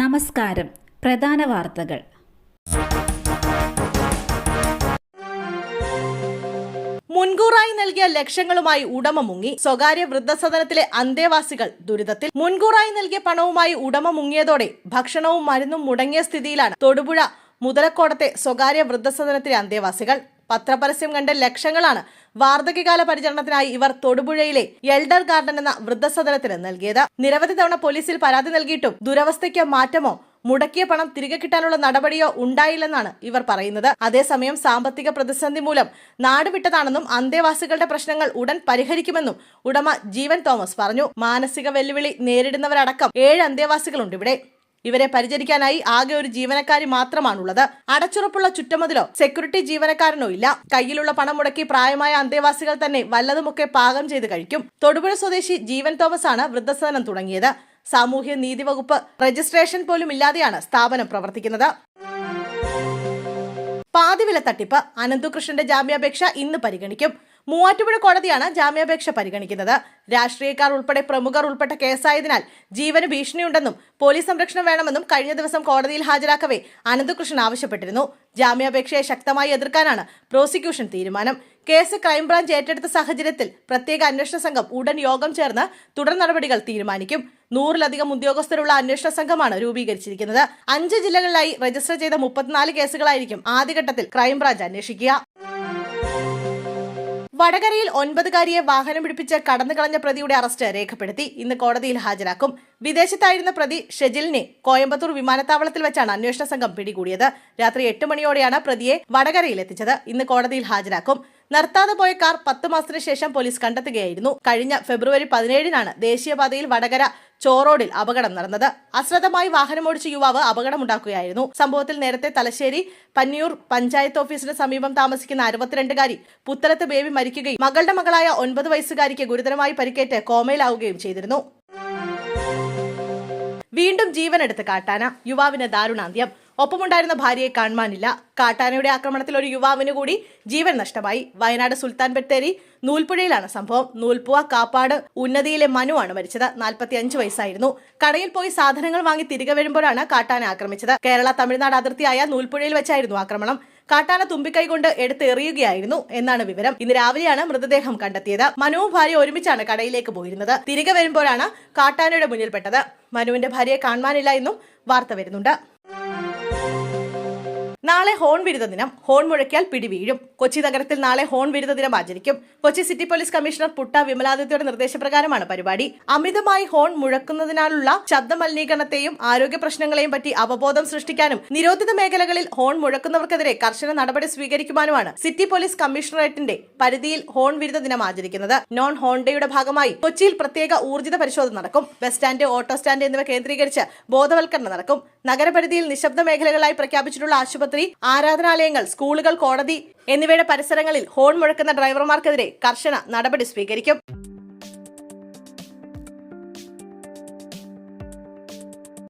നമസ്കാരം. പ്രധാന വാർത്തകൾ. മുൻകൂറായി നൽകിയ ലക്ഷങ്ങളുമായി ഉടമ മുങ്ങി സ്വകാര്യ വൃദ്ധസദനത്തിലെ അന്തേവാസികൾ ദുരിതത്തിൽ. മുൻകൂറായി നൽകിയ പണവുമായി ഉടമ മുങ്ങിയതോടെ ഭക്ഷണവും മരുന്നും മുടങ്ങിയ സ്ഥിതിയിലാണ് തൊടുപുഴ മുതലക്കോടത്തെ സ്വകാര്യ വൃദ്ധസദനത്തിലെ അന്തേവാസികൾ. പത്രപരസ്യം കണ്ട ലക്ഷങ്ങളാണ് വാർദ്ധക്യകാല പരിചരണത്തിനായി ഇവർ തൊടുപുഴയിലെ എൽഡർ ഗാർഡൻ എന്ന വൃദ്ധസദനത്തിന് നൽകിയത്. നിരവധി തവണ പോലീസിൽ പരാതി നൽകിയിട്ടും ദുരവസ്ഥയ്ക്ക് മാറ്റമോ മുടക്കിയ പണം തിരികെ കിട്ടാനുള്ള നടപടിയോ ഉണ്ടായില്ലെന്നാണ് ഇവർ പറയുന്നത്. അതേസമയം സാമ്പത്തിക പ്രതിസന്ധി മൂലം നാടുവിട്ടതാണെന്നും അന്തേവാസികളുടെ പ്രശ്നങ്ങൾ ഉടൻ പരിഹരിക്കുമെന്നും ഉടമ ജീവൻ തോമസ് പറഞ്ഞു. മാനസിക വെല്ലുവിളി നേരിടുന്നവരടക്കം ഏഴ് അന്തേവാസികളുണ്ട് ഇവിടെ. ഇവരെ പരിചരിക്കാനായി ആകെ ഒരു ജീവനക്കാരി മാത്രമാണുള്ളത്. അടച്ചുറപ്പുള്ള ചുറ്റമതിലോ സെക്യൂരിറ്റി ജീവനക്കാരനോ ഇല്ല. കയ്യിലുള്ള പണം മുടക്കി പ്രായമായ അന്തേവാസികൾ തന്നെ വല്ലതുമൊക്കെ പാകം ചെയ്ത് കഴിക്കും. തൊടുപുഴ സ്വദേശി ജീവൻ തോമസ് ആണ് വൃദ്ധസദനം തുടങ്ങിയത്. സാമൂഹ്യ നീതി വകുപ്പ് രജിസ്ട്രേഷൻ പോലും ഇല്ലാതെയാണ് സ്ഥാപനം പ്രവർത്തിക്കുന്നത്. പാതിവില തട്ടിപ്പ്. അനന്തുകൃഷ്ണന്റെ ജാമ്യാപേക്ഷ ഇന്ന് പരിഗണിക്കും. മൂവാറ്റുപുഴ കോടതിയാണ് ജാമ്യാപേക്ഷ പരിഗണിക്കുന്നത്. രാഷ്ട്രീയക്കാർ ഉൾപ്പെടെ പ്രമുഖർ ഉൾപ്പെട്ട കേസായതിനാൽ ജീവന് ഭീഷണിയുണ്ടെന്നും പോലീസ് സംരക്ഷണം വേണമെന്നും കഴിഞ്ഞ ദിവസം കോടതിയിൽ ഹാജരാക്കവേ അനന്തകൃഷ്ണൻ ആവശ്യപ്പെട്ടിരുന്നു. ജാമ്യാപേക്ഷയെ ശക്തമായി എതിർക്കാനാണ് പ്രോസിക്യൂഷൻ തീരുമാനം. കേസ് ക്രൈംബ്രാഞ്ച് ഏറ്റെടുത്ത സാഹചര്യത്തിൽ പ്രത്യേക അന്വേഷണ സംഘം ഉടൻ യോഗം ചേർന്ന് തുടർ നടപടികൾ തീരുമാനിക്കും. നൂറിലധികം ഉദ്യോഗസ്ഥരുള്ള അന്വേഷണ സംഘമാണ് രൂപീകരിച്ചിരിക്കുന്നത്. അഞ്ച് ജില്ലകളിലായി രജിസ്റ്റർ ചെയ്ത മുപ്പത്തിനാല് കേസുകളായിരിക്കും ആദ്യഘട്ടത്തിൽ ക്രൈംബ്രാഞ്ച് അന്വേഷിക്കുക. വടകരയിൽ ഒൻപതുകാരിയെ വാഹനം പിടിപ്പിച്ച് കടന്നു കളഞ്ഞ പ്രതിയുടെ അറസ്റ്റ് രേഖപ്പെടുത്തി. ഇന്ന് കോടതിയിൽ ഹാജരാക്കും. വിദേശത്തായിരുന്ന പ്രതി ഷെജിലിനെ കോയമ്പത്തൂർ വിമാനത്താവളത്തിൽ വെച്ചാണ് അന്വേഷണ സംഘം പിടികൂടിയത്. രാത്രി എട്ട് മണിയോടെയാണ് പ്രതിയെ വടകരയിൽ എത്തിച്ചത്. ഇന്ന് കോടതിയിൽ ഹാജരാക്കും. നിർത്താതെ പോയ കാർ പത്ത് മാസത്തിന് ശേഷം പോലീസ് കണ്ടെത്തുകയായിരുന്നു. കഴിഞ്ഞ ഫെബ്രുവരി പതിനേഴിനാണ് ദേശീയപാതയിൽ വടകര ചോറോഡിൽ അപകടം നടന്നത്. അശ്രദ്ധമായി വാഹനമോടിച്ച യുവാവ് അപകടമുണ്ടാക്കുകയായിരുന്നു. സംഭവത്തിൽ നേരത്തെ തലശ്ശേരി പന്നിയൂർ പഞ്ചായത്ത് ഓഫീസിന് സമീപം താമസിക്കുന്ന അറുപത്തിരണ്ടുകാരി പുത്തലത്ത് ബേബി മരിക്കുകയും മകളുടെ മകളായ ഒൻപത് വയസ്സുകാരിക്ക് ഗുരുതരമായി പരിക്കേറ്റ് കോമയിലാവുകയും ചെയ്തിരുന്നു. വീണ്ടും ജീവനെടുത്ത് കാട്ടാന. യുവാവിന് ദാരുണാന്ത്യം. ഒപ്പമുണ്ടായിരുന്ന ഭാര്യയെ കാണുവാനില്ല. കാട്ടാനയുടെ ആക്രമണത്തിൽ ഒരു യുവാവിന് കൂടി ജീവൻ നഷ്ടമായി. വയനാട് സുൽത്താൻ ബത്തേരി നൂൽപ്പുഴയിലാണ് സംഭവം. നൂൽപ്പുവ കാപ്പാട് ഉന്നതിയിലെ മനുവാണ് മരിച്ചത്. നാൽപ്പത്തി അഞ്ച് വയസ്സായിരുന്നു. കടയിൽ പോയി സാധനങ്ങൾ വാങ്ങി തിരികെ വരുമ്പോഴാണ് കാട്ടാന ആക്രമിച്ചത്. കേരള തമിഴ്നാട് അതിർത്തിയായ നൂൽപ്പുഴയിൽ വെച്ചായിരുന്നു ആക്രമണം. കാട്ടാന തുമ്പിക്കൈ കൊണ്ട് എടുത്തെറിയുകയായിരുന്നു എന്നാണ് വിവരം. ഇന്ന് രാവിലെയാണ് മൃതദേഹം കണ്ടെത്തിയത്. മനുവും ഭാര്യ ഒരുമിച്ചാണ് കടയിലേക്ക് പോയിരുന്നത്. തിരികെ വരുമ്പോഴാണ് കാട്ടാനയുടെ മുന്നിൽപ്പെട്ടത് മനുവിന്റെ ഭാര്യയെ കാണുവാനില്ല എന്നും വാർത്ത വരുന്നുണ്ട്. നാളെ ഹോൺ വിരുദ്ധ ദിനം. ഹോൺ മുഴക്കിയാൽ പിടിവീഴും. കൊച്ചി നഗരത്തിൽ നാളെ ഹോൺ വിരുദ്ധ ദിനം ആചരിക്കും. Kochi city police commissioner Putta വിമലാദിത്യയുടെ നിർദ്ദേശപ്രകാരമാണ് പരിപാടി. അമിതമായി ഹോൺ മുഴക്കുന്നതിനാലുള്ള ശബ്ദ മലിനീകരണത്തെയും ആരോഗ്യ പ്രശ്നങ്ങളെയും പറ്റി അവബോധം സൃഷ്ടിക്കാനും നിരോധിത മേഖലകളിൽ ഹോൺ മുഴക്കുന്നവർക്കെതിരെ കർശന നടപടി സ്വീകരിക്കുവാനുമാണ് സിറ്റി പോലീസ് കമ്മീഷണറേറ്റിന്റെ പരിധിയിൽ ഹോൺ വിരുദ്ധ ദിനം ആചരിക്കുന്നത്. നോൺ ഹോൺ ഡേയുടെ ഭാഗമായി കൊച്ചിയിൽ പ്രത്യേക ഊർജിത പരിശോധന നടക്കും. ബസ് സ്റ്റാൻഡ് ഓട്ടോ സ്റ്റാൻഡ് എന്നിവ കേന്ദ്രീകരിച്ച് ബോധവൽക്കരണം നടക്കും. നഗരപരിധിയിൽ നിശബ്ദ മേഖലകളായി പ്രഖ്യാപിച്ചിട്ടുള്ള ആശുപത്രി ആരാധനാലയങ്ങൾ സ്കൂളുകൾ കോടതി എന്നിവയുടെ പരിസരങ്ങളിൽ ഹോൺ മുഴക്കുന്ന ഡ്രൈവർമാർക്കെതിരെ കർശന നടപടി സ്വീകരിക്കും.